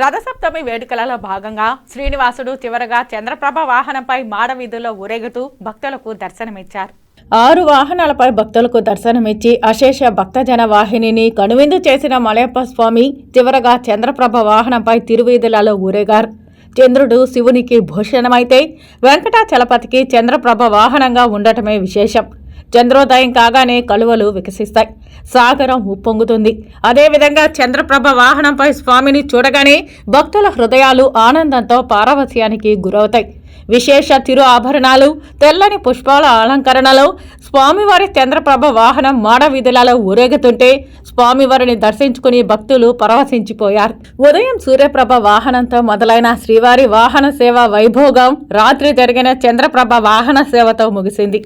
రథసప్తమి వేడుకలలో భాగంగా శ్రీనివాసుడు చివరగా చంద్రప్రభ వాహనంపై మాడ వీధుల్లో ఊరేగుతూ భక్తులకు దర్శనమిచ్చారు. ఆరు వాహనాలపై భక్తులకు దర్శనమిచ్చి అశేష భక్తజన వాహినిని కనువిందు చేసిన మలయప్ప స్వామి చివరగా చంద్రప్రభ వాహనంపై తిరువీధులలో ఊరేగారు. చంద్రుడు శివునికి భూషణమైతే వెంకటాచలపతికి చంద్రప్రభ వాహనంగా ఉండటమే విశేషం. చంద్రోదయం కాగానే కలువలు వికసిస్తాయి. సాగరం ఉప్పొంగుతుంది. అదేవిధంగా చంద్రప్రభ వాహనంపై స్వామిని చూడగానే భక్తుల హృదయాలు ఆనందంతో పారవస్యానికి గురవుతాయి. విశేష తిరు ఆభరణాలు తెల్లని పుష్పాల అలంకరణలో స్వామివారి చంద్రప్రభ వాహనం మాడ వీధులలో ఊరేగుతుంటే స్వామివారిని దర్శించుకుని భక్తులు పరవశించిపోయారు. ఉదయం సూర్యప్రభ వాహనంతో మొదలైన శ్రీవారి వాహన సేవ వైభోగం రాత్రి జరిగిన చంద్రప్రభ వాహన సేవతో ముగిసింది.